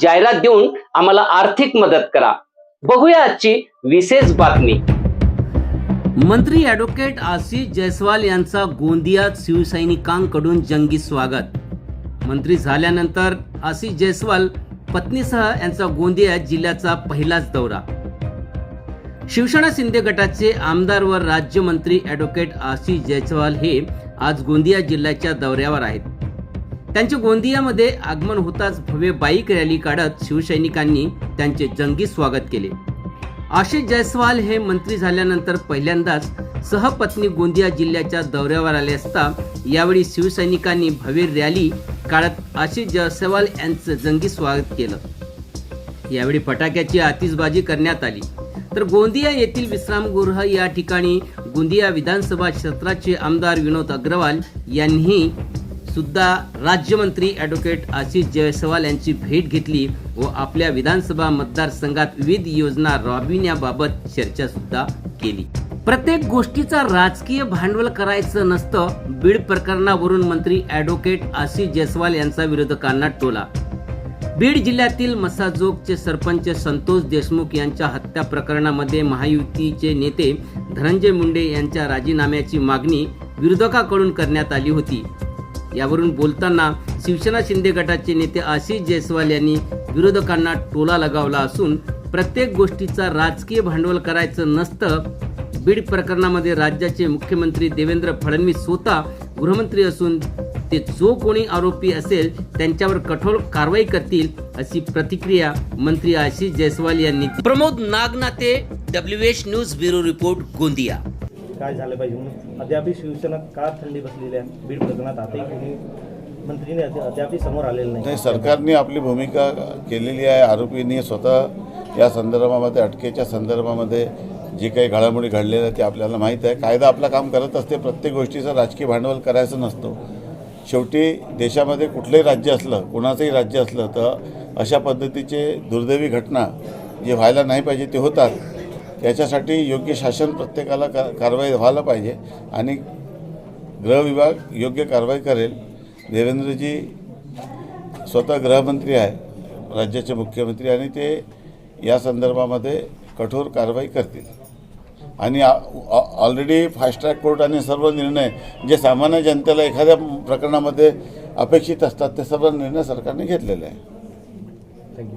जाहिरात देऊन आम्हाला आर्थिक मदत करा. बघूया आजची विशेष बातमी. मंत्री ॲडव्होकेट आशिष जयस्वाल यांचा गोंदियात शिवसैनिकांकडून जंगी स्वागत. मंत्री झाल्यानंतर आशिष जयस्वाल पत्नीसह यांचा गोंदिया जिल्ह्याचा पहिलाच दौरा. शिवसेना शिंदे गटाचे आमदार व राज्यमंत्री ॲडव्होकेट आशिष जयस्वाल हे आज गोंदिया जिल्ह्याच्या दौऱ्यावर आहेत. त्यांचे गोंदियामध्ये आगमन होताच भव्य बाईक रॅली काढत शिवसैनिकांनी त्यांचे जंगी स्वागत केले. आशिष जयस्वाल हे मंत्री झाल्यानंतर पहिल्यांदाच सहपत्नी गोंदिया जिल्ह्याच्या दौऱ्यावर आले असता यावेळी शिवसैनिकांनी भव्य रॅली काढत आशिष जयस्वाल यांचं जंगी स्वागत केलं. यावेळी फटाक्याची आतिषबाजी करण्यात आली. तर गोंदिया येथील विश्रामगृह या ठिकाणी गोंदिया विधानसभा क्षेत्राचे आमदार विनोद अग्रवाल यांनी सुद्धा राज्यमंत्री ॲडव्होकेट आशिष जयस्वाल यांची भेट घेतली व आपल्या विधानसभा मतदारसंघात विविध योजना राबविण्याबाबत चर्चा सुद्धा केली. प्रत्येक गोष्टीचा राजकीय भांडवल करायचं नसतं बीड प्रकरणावरून मंत्री ॲडव्होकेट आशिष जयस्वाल यांचा विरोधकांना टोला. बीड जिल्ह्यातील मसाजोगचे सरपंच संतोष देशमुख यांच्या हत्या प्रकरणामध्ये महायुतीचे नेते धनंजय मुंडे यांच्या राजीनाम्याची मागणी विरोधकाकडून करण्यात आली होती. यावरून बोलताना शिवसेना शिंदे गटाचे नेते आशिष जयस्वाल यांनी विरोधकांना टोला लगावला असून प्रत्येक गोष्टीचा राजकीय भांडवल करायचं नसतं. बीड प्रकरणामध्ये राज्याचे मुख्यमंत्री देवेंद्र फडणवीस स्वतः गृहमंत्री असून ते जो कोणी आरोपी असेल त्यांच्यावर कठोर कारवाई करतील अशी प्रतिक्रिया मंत्री आशिष जयस्वाल यांनी Pramod Nagnate W H news bureau report Gondia. काय झालं पाहिजे म्हणून अद्यापही शिवसेना का थंडी बसलेली आहे. बीड प्रकरणात आताही कोणी मंत्रीने अद्यापही समोर आलेलं नाही. सरकारने आपली भूमिका केलेली आहे आरोपींनी स्वतः या संदर्भामध्ये अटकेच्या संदर्भामध्ये जी काही घडामोडी घडलेल्या ते आपल्याला माहीत आहे. कायदा आपलं काम करत असते प्रत्येक गोष्टीचं राजकीय भांडवल करायचं नसतं. शेवटी देशामध्ये कुठलंही राज्य असलं कोणाचंही राज्य असलं तर अशा पद्धतीचे दुर्दैवी घटना जे व्हायला नाही पाहिजे ते होतात. त्याच्यासाठी योग्य शासन प्रत्येकाला का कारवाई व्हायला पाहिजे आणि गृहविभाग योग्य कारवाई करेल. देवेंद्रजी स्वतः गृहमंत्री आहे राज्याचे मुख्यमंत्री आणि ते या संदर्भामध्ये कठोर कारवाई करतील. आणि ऑलरेडी फास्ट ट्रॅक कोर्ट आणि सर्व निर्णय जे सामान्य जनतेला एखाद्या प्रकरणामध्ये अपेक्षित असतात ते सर्व निर्णय सरकारने घेतलेले आहे थँक्यू